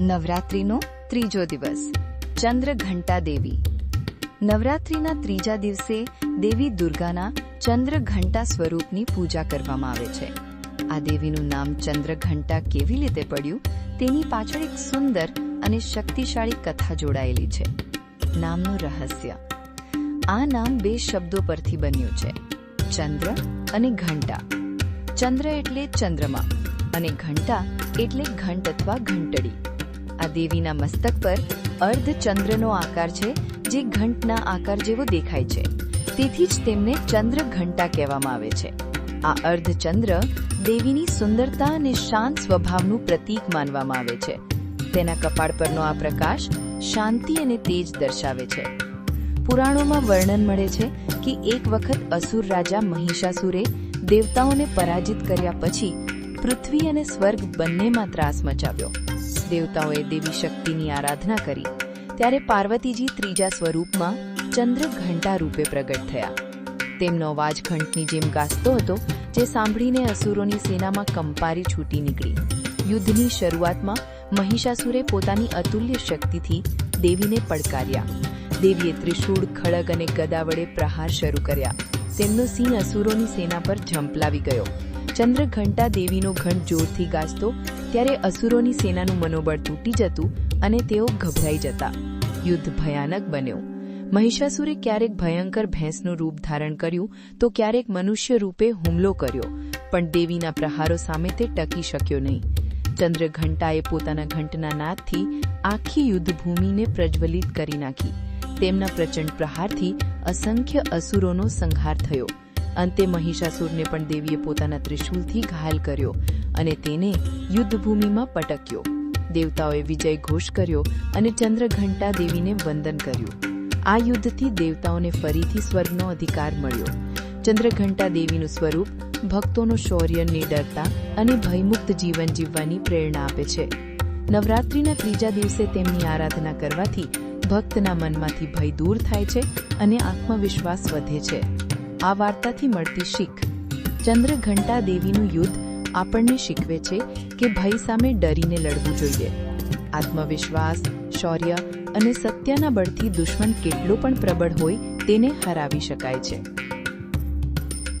નવરાત્રિનો ત્રીજો દિવસ ચંદ્ર ઘંટા દેવી નવરાત્રિના ત્રીજા દિવસે દેવી દુર્ગાના ચંદ્ર ઘંટા સ્વરૂપની પૂજા કરવામાં આવે છે. આ દેવીનું નામ ચંદ્ર ઘંટા કેવી રીતે પડ્યું, તેની પાછળ એક સુંદર અને શક્તિશાળી કથા જોડાયેલી છે. નામનું રહસ્ય. આ નામ બે શબ્દો પરથી બન્યું છે. ચંદ્ર અને ઘંટા. ચંદ્ર એટલે ચંદ્રમા અને ઘંટા એટલે ઘંટ અથવા ઘંટડી. આ દેવીના મસ્તક પર અર્ધચંદ્રનો આકાર છે, જે ઘંટના આકાર જેવો દેખાય છે. તેથી જ તેમને ચંદ્ર ઘંટા કહેવામાં આવે છે. આ અર્ધચંદ્ર દેવીની સુંદરતા અને શાંત સ્વભાવનું પ્રતીક માનવામાં આવે છે. તેના કપાળ પરનો આ પ્રકાશ શાંતિ અને તેજ દર્શાવે છે. પુરાણોમાં વર્ણન મળે છે કે એક વખત અસુર રાજા મહિષાસુરે દેવતાઓને પરાજિત કર્યા પછી પૃથ્વી અને સ્વર્ગ બંનેમાં ત્રાસ મચાવ્યો. દેવતાઓએ દેવી શક્તિની આરાધના કરી. ત્યારે પાર્વતીજી ત્રીજા સ્વરૂપમાં ચંદ્ર ઘંટા રૂપે પ્રગટ થયા. તેમનો અવાજ ઘંટની જેમ ગાજતો હતો, જે સાંભળીને અસુરોની સેનામાં કંપારી છૂટી નીકળી. યુદ્ધની શરૂઆતમાં મહિષાસુરે પોતાની અતુલ્ય શક્તિથી દેવીને પડકાર્યા. દેવીએ ત્રિશૂળ ખડગ અને ગદા વડે પ્રહાર શરૂ કર્યા. તેમનો સિંહ અસુરોની સેના પર ઝંપલાવી ગયો. ચંદ્ર ઘંટા દેવીનો ઘંટ જોરથી ગાજતો ત્યારે અસુરોની સેનાનું મનોબળ તૂટી જતું અને તેઓ ગભરાઈ જતા. યુદ્ધ ભયાનક બન્યો. મહિષાસુરે ક્યારેક ભયંકર ભેંસનું રૂપ ધારણ કર્યું તો ક્યારેક મનુષ્ય રૂપે હુમલો કર્યો, પણ દેવીના પ્રહારો સામે તે ટકી શક્યો નહીં. ચંદ્રઘંટાએ પોતાના ઘંટના નાદથી આખી યુદ્ધભૂમિને પ્રજ્વલિત કરી નાખી. તેમના પ્રચંડ પ્રહારથી અસંખ્ય અસુરોનો સંહાર થયો. અંતે મહિષાસુરને પણ દેવીએ પોતાના ત્રિશૂલથી ઘાયલ કર્યો અને તેને યુદ્ધભૂમિમાં પટક્યો. દેવતાઓએ વિજય ઘોષ કર્યો અને ચંદ્રઘંટા દેવીને વંદન કર્યું. આ યુદ્ધથી દેવતાઓને ફરીથી સ્વર્ગનો અધિકાર મળ્યો. ચંદ્રઘંટા દેવીનું સ્વરૂપ ભક્તોનો શૌર્ય નિડરતા અને ભયમુક્ત જીવન જીવવાની પ્રેરણા આપે છે. નવરાત્રિના ત્રીજા દિવસે તેમની આરાધના કરવાથી ભક્તના મનમાંથી ભય દૂર થાય છે અને આત્મવિશ્વાસ વધે છે. આ વાર્તાથી મળતી શીખ. ચંદ્રઘંટા દેવીનું યુદ્ધ આપણને શીખવે છે કે ભય સામે ડરીને લડવું જોઈએ. આત્મવિશ્વાસ, શૌર્ય અને સત્યના બળથી દુશ્મન કેટલો પણ પ્રબળ હોય તેને હરાવી શકાય છે.